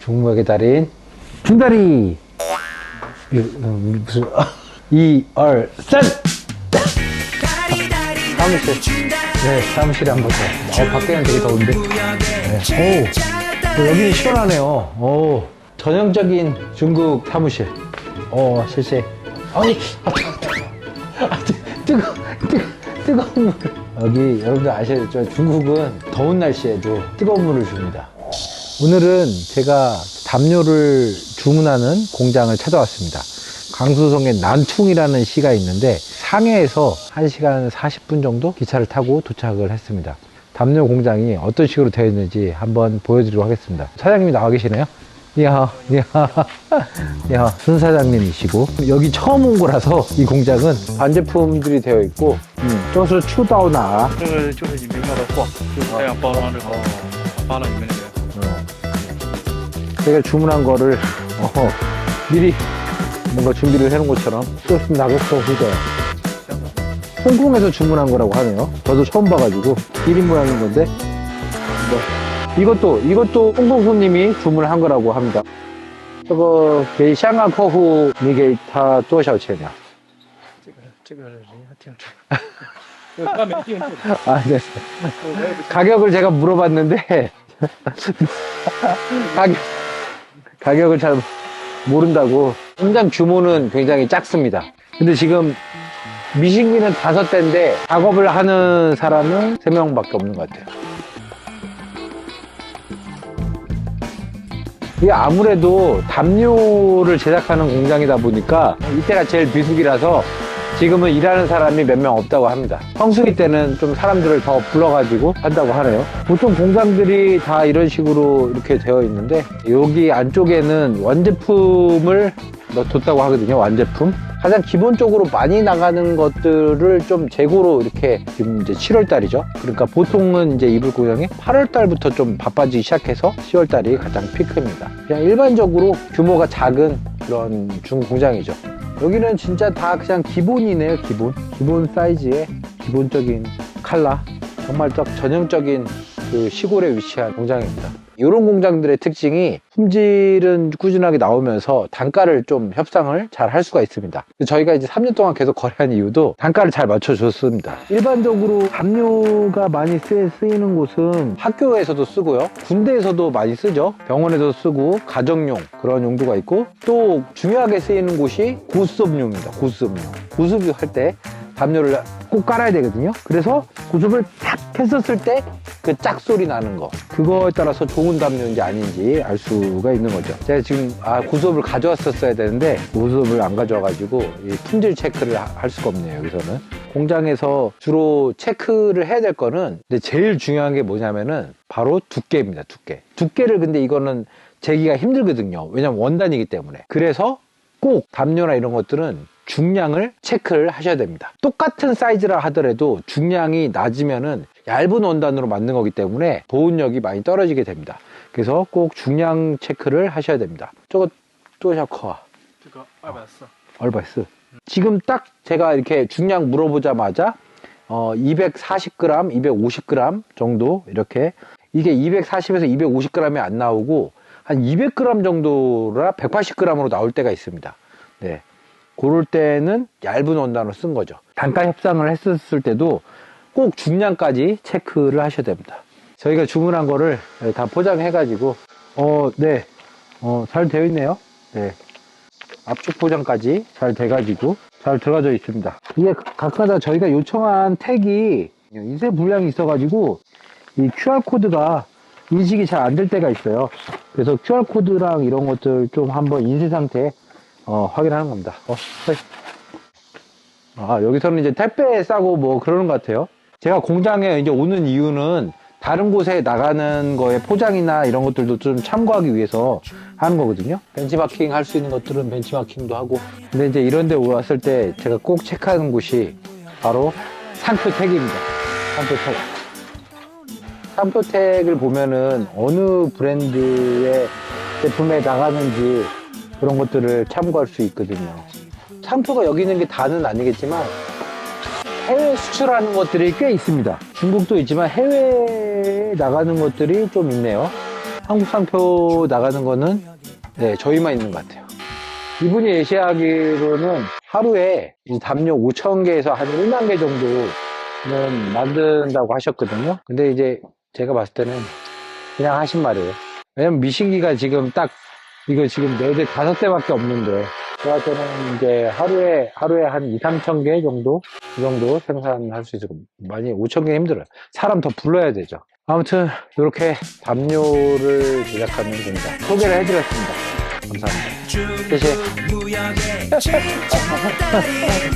중국의 달인 이, 음, 무슨 이얼산 사무실. 네 사무실에 한번 더 어, 밖에는 되게 더운데. 네. 오 여기 시원하네요. 오 전형적인 중국 사무실. 오 실세. 아니 아, 뜨거, 아, 뜨, 뜨거, 뜨거, 뜨거운 물. 여기 여러분들 아셔야죠. 중국은 더운 날씨에도 뜨거운 물을 줍니다 오늘은 제가 담요를 주문하는 공장을 찾아왔습니다. 강수성의 난퉁이라는 시가 있는데 상해에서 1시간 40분 정도 기차를 타고 도착을 했습니다. 담요 공장이 어떤 식으로 되어 있는지 한번 보여드리도록 하겠습니다. 사장님이 나와 계시네요. 이야, 이야, 이야, 순 사장님이시고 여기 처음 온 거라서 이 공장은 반제품들이 되어 있고 음, 저기서 추다오나 这个就是你明白的货，就是这样包装之后发到你们那边。 제가 주문한 거를 어, 미리 뭔가 준비를 해놓은 것처럼 조금 나겠어 후져요 홍콩에서 주문한 거라고 하네요 저도 처음 봐가지고 1인 모양인 건데 뭐, 이것도 이것도 홍콩 손님이 주문한 거라고 합니다 저거 게香港客户你给他多少钱呀这个这个人家定制，这个专门定制的， 아, 네. 我也不 가격을 제가 물어봤는데 가격, 가격을 잘 모른다고. 공장 규모는 굉장히 작습니다. 근데 지금 미신기는 다섯 대인데 작업을 하는 사람은 세 명밖에 없는 것 같아요. 이게 아무래도 담요를 제작하는 공장이다 보니까 이때가 제일 비수기라서 지금은 일하는 사람이 몇 명 없다고 합니다. 성수기 때는 좀 사람들을 더 불러가지고 한다고 하네요. 보통 공장들이 다 이런 식으로 이렇게 되어 있는데 여기 안쪽에는 완제품을 넣어뒀다고 하거든요. 완제품. 가장 기본적으로 많이 나가는 것들을 좀 재고로 이렇게 지금 이제 7월 달이죠. 그러니까 보통은 이제 이불 고양이 8월 달부터 좀 바빠지기 시작해서 10월 달이 가장 피크입니다. 그냥 일반적으로 규모가 작은 그런 중공장이죠. 여기는 진짜 다 그냥 기본이네요, 기본. 기본 사이즈의 기본적인 칼라. 정말 딱 전형적인 그 시골에 위치한 공장입니다. 이런 공장들의 특징이 품질은 꾸준하게 나오면서 단가를 좀 협상을 잘 할 수가 있습니다. 저희가 이제 3년 동안 계속 거래한 이유도 단가를 잘 맞춰줬습니다. 일반적으로 담요가 많이 쓰, 쓰이는 곳은 학교에서도 쓰고요. 군대에서도 많이 쓰죠. 병원에도 쓰고 가정용 그런 용도가 있고 또 중요하게 쓰이는 곳이 고수업용입니다. 고수업용. 고수업 할 때 담요를 꼭 깔아야 되거든요. 그래서 고습을 탁 했었을 때 그 짝 소리 나는 거. 그거에 따라서 좋은 담요인지 아닌지 알 수가 있는 거죠. 제가 지금 아, 고수업을 가져왔었어야 되는데 고수업을 안 가져와가지고 이 품질 체크를 하- 할 수가 없네요. 여기서는. 공장에서 주로 체크를 해야 될 거는 근데 제일 중요한 게 뭐냐면은 바로 두께입니다. 두께. 두께를 근데 이거는 재기가 힘들거든요. 왜냐면 원단이기 때문에. 그래서 꼭 담요나 이런 것들은 중량을 체크를 하셔야 됩니다. 똑같은 사이즈라 하더라도 중량이 낮으면은 얇은 원단으로 만든 거기 때문에 보온력이 많이 떨어지게 됩니다. 그래서 꼭 중량 체크를 하셔야 됩니다. 저거 또샤커와 그거 얼바스. 얼바스. 지금 딱 제가 이렇게 중량 물어보자마자 어 240g, 250g 정도 이렇게 이게 240에서 250g이 안 나오고 한 200g 정도라 180g으로 나올 때가 있습니다. 네. 그럴 때는 얇은 원단으로 쓴 거죠. 단가 협상을 했었을 때도 꼭 중량까지 체크를 하셔야 됩니다. 저희가 주문한 거를 다 포장해가지고 어, 네. 어, 잘 되어 있네요. 네. 압축 포장까지 잘 돼가지고 잘 들어가져 있습니다. 이게 각마다 저희가 요청한 택이 인쇄 불량이 있어가지고 이 QR코드가 인식이 잘 안 될 때가 있어요. 그래서 QR코드랑 이런 것들 좀 한번 인쇄 상태 어, 확인하는 겁니다. 어, 네. 아, 여기서는 이제 택배 싸고 뭐 그러는 것 같아요. 제가 공장에 이제 오는 이유는 다른 곳에 나가는 거에 포장이나 이런 것들도 좀 참고하기 위해서 하는 거거든요. 벤치마킹 할 수 있는 것들은 벤치마킹도 하고. 근데 이제 이런 데 왔을 때 제가 꼭 체크하는 곳이 바로 상표 택입니다. 상표 택. 상표 택을 보면은 어느 브랜드의 제품에 나가는지 그런 것들을 참고할 수 있거든요. 상표가 여기 있는 게 다는 아니겠지만 해외 수출하는 것들이 꽤 있습니다. 중국도 있지만 해외에 나가는 것들이 좀 있네요. 한국 상표 나가는 거는 네, 저희만 있는 것 같아요. 이분이 예시하기로는 하루에 이 담요 5천 개에서 한 1만 개 정도는 만든다고 하셨거든요. 근데 이제 제가 봤을 때는 그냥 하신 말이에요. 왜냐면 미신기가 지금 딱 이거 지금 4대, 5대밖에 없는데 제가 때는 이제 하루에 하루에 한 2, 3천 개 정도 그 정도 생산할 수 있을 겁니다. 많이 5천 개 힘들어요. 사람 더 불러야 되죠. 아무튼 이렇게 담요를 제작하는 공장 소개를 해드렸습니다. 진짜 달인